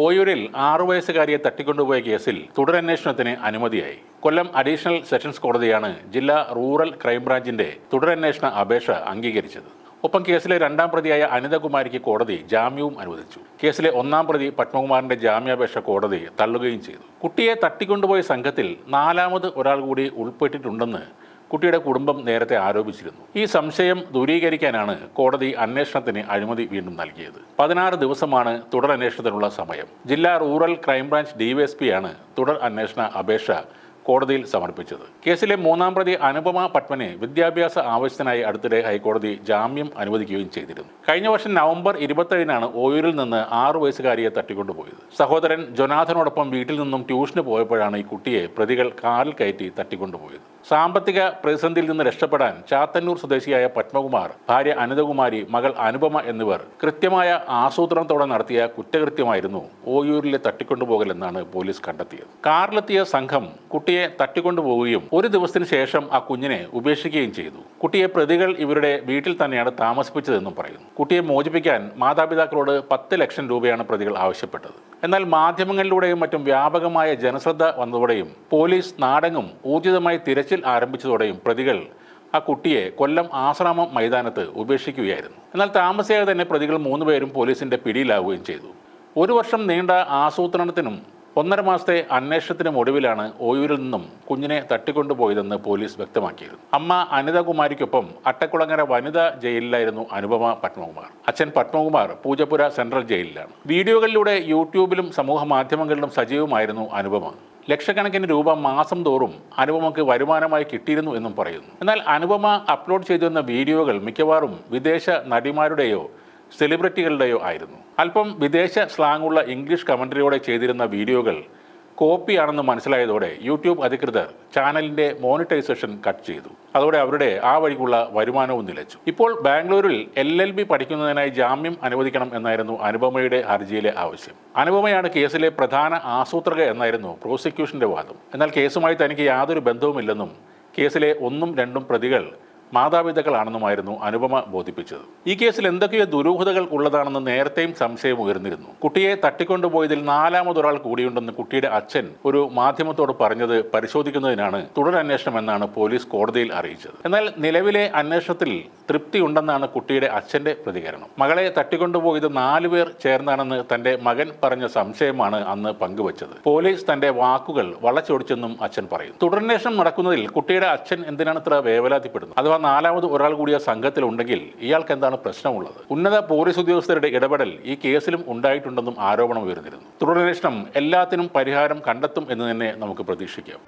ഓയൂരിൽ ആറു വയസ്സുകാരിയെ തട്ടിക്കൊണ്ടുപോയ കേസിൽ തുടരന്വേഷണത്തിന് അനുമതിയായി. കൊല്ലം അഡീഷണൽ സെഷൻസ് കോടതിയാണ് ജില്ലാ റൂറൽ ക്രൈംബ്രാഞ്ചിന്റെ തുടരന്വേഷണ അപേക്ഷ അംഗീകരിച്ചത്. ഒപ്പം കേസിലെ രണ്ടാം പ്രതിയായ അനിതകുമാരിക്ക് കോടതി ജാമ്യവും അനുവദിച്ചു. കേസിലെ ഒന്നാം പ്രതി പത്മകുമാറിന്റെ ജാമ്യാപേക്ഷ കോടതി തള്ളുകയും ചെയ്തു. കുട്ടിയെ തട്ടിക്കൊണ്ടുപോയ സംഘത്തിൽ നാലാമത് ഒരാൾ കൂടി ഉൾപ്പെട്ടിട്ടുണ്ടെന്ന് കുട്ടിയുടെ കുടുംബം നേരത്തെ ആരോപിച്ചിരുന്നു. ഈ സംശയം ദൂരീകരിക്കാനാണ് കോടതി അന്വേഷണത്തിന് അനുമതി വീണ്ടും നൽകിയത്. പതിനാറ് ദിവസമാണ് തുടർ അന്വേഷണത്തിനുള്ള സമയം. ജില്ലാ റൂറൽ ക്രൈംബ്രാഞ്ച് ഡിവൈഎസ്പിയാണ് തുടർ അന്വേഷണ അപേക്ഷ കോടതിയിൽ സമർപ്പിച്ചത്. കേസിലെ മൂന്നാം പ്രതി അനുപമ പത്മനെ വിദ്യാഭ്യാസ ആവശ്യത്തിനായി അടുത്തിടെ ഹൈക്കോടതി ജാമ്യം അനുവദിക്കുകയും ചെയ്തിരുന്നു. കഴിഞ്ഞ വർഷം നവംബർ ഇരുപത്തേഴിനാണ് ഓയൂരിൽ നിന്ന് ആറു വയസ്സുകാരിയെ തട്ടിക്കൊണ്ടുപോയത്. സഹോദരൻ ജൊനാഥനോടൊപ്പം വീട്ടിൽ നിന്നും ട്യൂഷന് പോയപ്പോഴാണ് ഈ കുട്ടിയെ പ്രതികൾ കാറിൽ കയറ്റി തട്ടിക്കൊണ്ടുപോയത്. സാമ്പത്തിക പ്രതിസന്ധിയിൽ നിന്ന് രക്ഷപ്പെടാൻ ചാത്തന്നൂർ സ്വദേശിയായ പത്മകുമാർ ഭാര്യ അനിതകുമാരി മകൾ അനുപമ എന്നിവർ കൃത്യമായ ആസൂത്രണത്തോടെ നടത്തിയ കുറ്റകൃത്യമായിരുന്നു ഓയൂരിലെ തട്ടിക്കൊണ്ടുപോകലെന്നാണ് പോലീസ് കണ്ടെത്തിയത്. കാറിലെത്തിയ സംഘം കുട്ടിയെ തട്ടിക്കൊണ്ടുപോവുകയും ഒരു ദിവസത്തിന് ശേഷം ആ കുഞ്ഞിനെ ഉപേക്ഷിക്കുകയും ചെയ്തു. കുട്ടിയെ പ്രതികൾ ഇവരുടെ വീട്ടിൽ തന്നെയാണ് താമസിപ്പിച്ചതെന്നും പറയുന്നു. കുട്ടിയെ മോചിപ്പിക്കാൻ മാതാപിതാക്കളോട് പത്ത് ലക്ഷം രൂപയാണ് പ്രതികൾ ആവശ്യപ്പെട്ടത്. എന്നാൽ മാധ്യമങ്ങളിലൂടെയും മറ്റും വ്യാപകമായ ജനശ്രദ്ധ വന്നതോടെയും പോലീസ് നാടങ്ങും ഊർജിതമായി തിരച്ചിൽ ആരംഭിച്ചതോടെയും പ്രതികൾ ആ കുട്ടിയെ കൊല്ലം ആശ്രാമം മൈതാനത്ത് ഉപേക്ഷിക്കുകയായിരുന്നു. എന്നാൽ താമസിയാതെ തന്നെ പ്രതികൾ മൂന്നുപേരും പോലീസിന്റെ പിടിയിലാവുകയും ചെയ്തു. ഒരു വർഷം നീണ്ട ആസൂത്രണത്തിനും ഒന്നര മാസത്തെ അന്വേഷണത്തിനും ഒടുവിലാണ് ഓയൂരിൽ നിന്നും കുഞ്ഞിനെ തട്ടിക്കൊണ്ടുപോയതെന്ന് പോലീസ് വ്യക്തമാക്കിയിരുന്നു. അമ്മ അനിതകുമാരിക്കൊപ്പം അട്ടക്കുളങ്ങര വനിതാ ജയിലിലായിരുന്നു അനുപമ പത്മകുമാർ. അച്ഛൻ പത്മകുമാർ പൂജപ്പുര സെൻട്രൽ ജയിലിലാണ്. വീഡിയോകളിലൂടെ യൂട്യൂബിലും സമൂഹ മാധ്യമങ്ങളിലും സജീവമായിരുന്നു അനുപമ. ലക്ഷക്കണക്കിന് രൂപ മാസം തോറും അനുപമയ്ക്ക് വരുമാനമായി കിട്ടിയിരുന്നു എന്നും പറയുന്നു. എന്നാൽ അനുപമ അപ്ലോഡ് ചെയ്തിരുന്ന വീഡിയോകൾ മിക്കവാറും വിദേശ നടിമാരുടെയോ സെലിബ്രിറ്റികളുടെയോ ആയിരുന്നു. അല്പം വിദേശ സ്ലാങ്ങുള്ള ഇംഗ്ലീഷ് കമൻട്രിയോടെ ചെയ്തിരുന്ന വീഡിയോകൾ കോപ്പിയാണെന്ന് മനസ്സിലായതോടെ യൂട്യൂബ് അധികൃതർ ചാനലിന്റെ മോണിറ്റൈസേഷൻ കട്ട് ചെയ്തു. അതോടെ അവരുടെ ആ വഴിക്കുള്ള വരുമാനവും നിലച്ചു. ഇപ്പോൾ ബാംഗ്ലൂരിൽ എൽ എൽ ബി പഠിക്കുന്നതിനായി ജാമ്യം അനുവദിക്കണം എന്നായിരുന്നു അനുപമയുടെ ഹർജിയിലെ ആവശ്യം. അനുപമയാണ് കേസിലെ പ്രധാന ആസൂത്രക എന്നായിരുന്നു പ്രോസിക്യൂഷന്റെ വാദം. എന്നാൽ കേസുമായി തനിക്ക് യാതൊരു ബന്ധവുമില്ലെന്നും കേസിലെ ഒന്നും രണ്ടും പ്രതികൾ മാതാപിതാക്കളാണെന്നുമായിരുന്നു അനുപമ ബോധിപ്പിച്ചത്. ഈ കേസിൽ എന്തൊക്കെയോ ദുരൂഹതകൾ ഉള്ളതാണെന്ന് നേരത്തെയും സംശയം ഉയർന്നിരുന്നു. കുട്ടിയെ തട്ടിക്കൊണ്ടുപോയതിൽ നാലാമതൊരാൾ കൂടിയുണ്ടെന്ന് കുട്ടിയുടെ അച്ഛൻ ഒരു മാധ്യമത്തോട് പറഞ്ഞത് പരിശോധിക്കുന്നതിനാണ് തുടരന്വേഷണം എന്നാണ് പോലീസ് കോടതിയിൽ അറിയിച്ചത്. എന്നാൽ നിലവിലെ അന്വേഷണത്തിൽ തൃപ്തിയുണ്ടെന്നാണ് കുട്ടിയുടെ അച്ഛന്റെ പ്രതികരണം. മകളെ തട്ടിക്കൊണ്ടുപോയത് നാലുപേർ ചേർന്നാണെന്ന് തന്റെ മകൻ പറഞ്ഞ സംശയമാണ് അന്ന് പങ്കുവച്ചത്. പോലീസ് തന്റെ വാക്കുകൾ വളച്ചൊടിച്ചെന്നും അച്ഛൻ പറയും തുടരന്വേഷണം നടക്കുന്നതിൽ കുട്ടിയുടെ അച്ഛൻ എന്തിനാണ് ഇത്ര വേവലാതിപ്പെടുന്നത്? അഥവാ നാലാമത് ഒരാൾ കൂടിയ സംഘത്തിലുണ്ടെങ്കിൽ ഇയാൾക്ക് എന്താണ് പ്രശ്നമുള്ളത്? ഉന്നത പോലീസ് ഉദ്യോഗസ്ഥരുടെ ഇടപെടൽ ഈ കേസിലും ഉണ്ടായിട്ടുണ്ടെന്നും ആരോപണം ഉയർന്നിരുന്നു. തുടരന്വേഷണം എല്ലാത്തിനും പരിഹാരം കണ്ടെത്തും എന്ന് തന്നെ നമുക്ക് പ്രതീക്ഷിക്കാം.